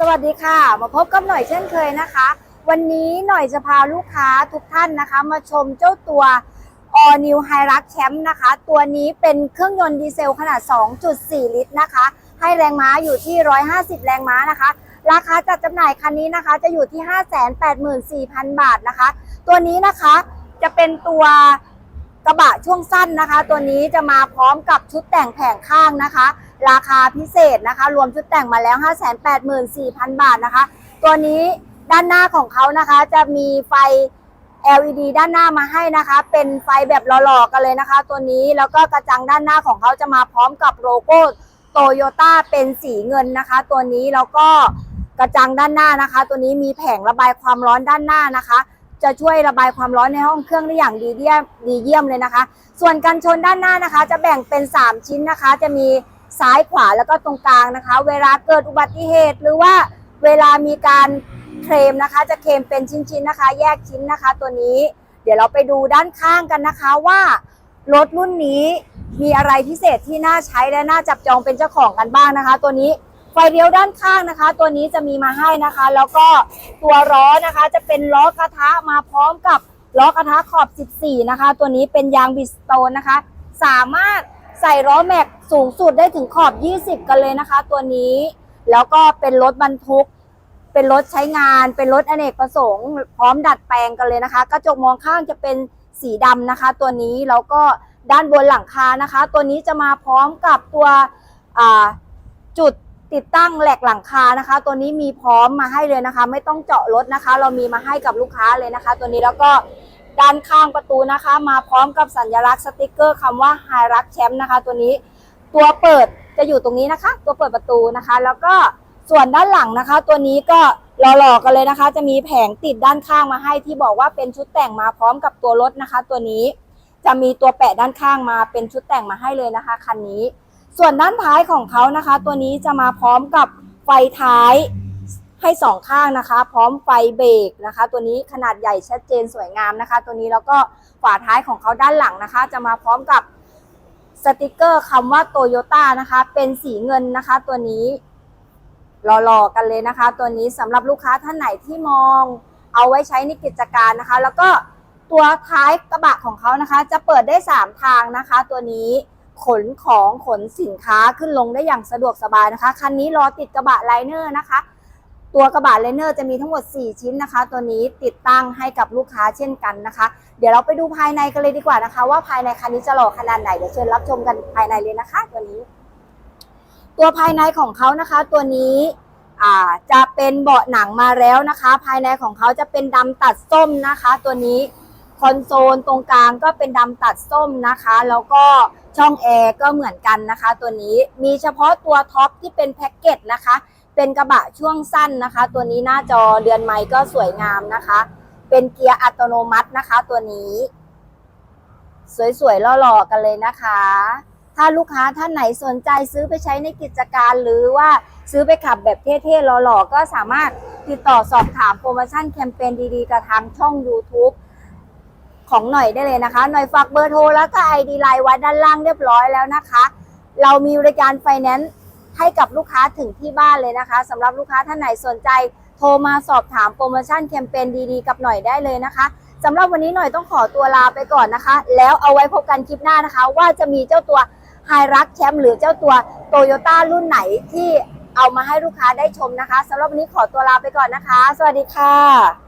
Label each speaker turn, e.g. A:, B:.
A: สวัสดีค่ะ มาพบกับหน่อยเช่นเคยนะคะ วันนี้หน่อยจะพาลูกค้าทุกท่านนะคะ มาชมเจ้าตัว All New h i r u x Champ นะคะ ตัวนี้เป็นเครื่องยนต์ดีเซลขนาด 2.4 ลิตรนะคะ ให้แรงม้าอยู่ที่ 150 แรงม้านะคะ ราคาจัดจำหน่ายคันนี้นะคะ จะอยู่ที่ 584,000 บาทนะคะ ตัวนี้นะคะจะเป็นตัว กระบะช่วงสั้นนะคะ ตัวนี้จะมาพร้อมกับชุดแต่งแผงข้างนะคะ ราคาพิเศษนะคะ รวมชุดแต่งมาแล้ว 584,000 บาทนะคะ ตัวนี้ด้านหน้าของเขานะคะจะมีไฟ LED ด้านหน้ามาให้นะคะ เป็นไฟแบบหล่อๆกันเลยนะคะ ตัวนี้แล้วก็กระจังด้านหน้าของเขาจะมาพร้อมกับโลโก้โตโยต้าเป็นสีเงินนะคะ ตัวนี้แล้วก็กระจังด้านหน้านะคะ ตัวนี้มีแผงระบายความร้อนด้านหน้านะคะ จะช่วยระบายความร้อนในห้องเครื่องได้อย่างดีเยี่ยมดีเยี่ยมเลยนะคะ ส่วนกันชนด้านหน้านะคะ จะแบ่งเป็น 3 ชิ้นนะคะ จะมีซ้ายขวาแล้วก็ตรงกลางนะคะ เวลาเกิดอุบัติเหตุ หรือว่าเวลามีการเคลมนะคะ จะเคลมเป็นชิ้นๆนะคะ แยกชิ้นนะคะ ตัวนี้ เดี๋ยวเราไปดูด้านข้างกันนะคะว่ารถรุ่นนี้มีอะไรพิเศษที่น่าใช้และน่าจับจองเป็นเจ้าของกันบ้างนะคะ ตัวนี้ ไฟเลี้ยวด้านข้างนะคะ ตัวนี้จะมีมาให้นะคะ แล้วก็ตัวล้อนะคะ จะเป็นล้อกระทะมาพร้อมกับล้อกระทะขอบ 14 นะคะ ตัวนี้เป็นยางบิสโตนนะคะ สามารถใส่ล้อแม็กสูงสุดได้ถึงขอบ 20 กันเลยนะคะ ตัวนี้แล้วก็เป็นรถบรรทุก เป็นรถใช้งาน เป็นรถอเนกประสงค์ พร้อมดัดแปลงกันเลยนะคะ กระจกมองข้างจะเป็นสีดำนะคะ ตัวนี้แล้วก็ด้านบนหลังคานะคะ ตัวนี้จะมาพร้อมกับตัวจุด ติดตั้งแหลกหลังคานะคะ ตัวนี้มีพร้อมมาให้เลยนะคะ ไม่ต้องเจาะรถนะคะ เรามีมาให้กับลูกค้าเลยนะคะ ตัวนี้แล้วก็ด้านข้างประตูนะคะ มาพร้อมกับสัญลักษณ์สติกเกอร์คำว่า h i r u x Champ นะคะ ตัวนี้ตัวเปิดจะอยู่ตรงนี้นะคะ ตัวเปิดประตูนะคะ แล้วก็ส่วนด้านหลังนะคะ ตัวนี้ก็หล่อๆกันเลยนะคะ จะมีแผงติดด้านข้างมาให้ที่บอกว่าเป็นชุดแต่งมาพร้อมกับตัวรถนะคะ ตัวนี้จะมีตัวแปะด้านข้างมาเป็นชุดแต่งมาให้เลยนะคะคันนี้ ส่วนด้านท้ายของเขานะคะ ตัวนี้จะมาพร้อมกับไฟท้ายให้สองข้างนะคะ พร้อมไฟเบรกนะคะ ตัวนี้ขนาดใหญ่ชัดเจนสวยงามนะคะ ตัวนี้แล้วก็ฝาท้ายของเขาด้านหลังนะคะ จะมาพร้อมกับสติกเกอร์คำว่าโตโยต้านะคะ เป็นสีเงินนะคะ ตัวนี้หล่อๆกันเลยนะคะ ตัวนี้สำหรับลูกค้าท่านไหนที่มอง เอาไว้ใช้ในกิจการนะคะ แล้วก็ตัวท้ายกระบะของเขานะคะ จะเปิดได้ 3 ทางนะคะ ตัวนี้ ขนของขนสินค้าขึ้นลงได้อย่างสะดวกสบายนะคะ คันนี้รอติดกระบะไลเนอร์นะคะ ตัวกระบะไลเนอร์จะมีทั้งหมด 4 ชิ้นนะคะ ตัวนี้ติดตั้งให้กับลูกค้าเช่นกันนะคะ เดี๋ยวเราไปดูภายในกันเลยดีกว่านะคะ ว่าภายในคันนี้จะหล่อขนาดไหนเดี๋ยวเชิญรับชมกันภายในเลยนะคะ ตัวนี้ ตัวภายในของเขานะคะ ตัวนี้จะเป็นเบาะหนังมาแล้วนะคะ ภายในของเขาจะเป็นดำตัดส้มนะคะ ตัวนี้ คอนโซลตรงกลางก็เป็นดำตัดส้มนะคะ แล้วก็ช่องแอร์ก็เหมือนกันนะคะ ตัวนี้มีเฉพาะตัวท็อปที่เป็นแพ็กเกจนะคะ เป็นกระบะช่วงสั้นนะคะ ตัวนี้หน้าจอเดือนไม้ก็สวยงามนะคะ เป็นเกียร์อัตโนมัตินะคะ ตัวนี้ สวยๆหล่อๆกันเลยนะคะ ถ้าลูกค้าท่านไหนสนใจซื้อไปใช้ในกิจการหรือว่าซื้อไปขับแบบเท่ๆหล่อๆก็สามารถติดต่อสอบถามโปรโมชั่นแคมเปญดีๆกับทางช่อง YouTube ของหน่อยได้เลยนะคะ หน่อยฝากเบอร์โทรแล้วก็ ID ไลน์ไว้ด้านล่างเรียบร้อยแล้วนะคะ เรามีบริการไฟแนนซ์ให้กับลูกค้าถึงที่บ้านเลยนะคะสำหรับลูกค้าท่านไหนสนใจ โทรมาสอบถามโปรโมชั่นแคมเปญดีๆ กับหน่อยได้เลยนะคะสำหรับวันนี้หน่อยต้องขอตัวลาไปก่อนนะคะ แล้วเอาไว้พบกันคลิปหน้านะคะ ว่าจะมีเจ้าตัวไฮรักแชมป์หรือเจ้าตัวโตโยต้ารุ่นไหนที่เอามาให้ลูกค้าได้ชมนะคะสำหรับวันนี้ขอตัวลาไปก่อนนะคะ สวัสดีค่ะ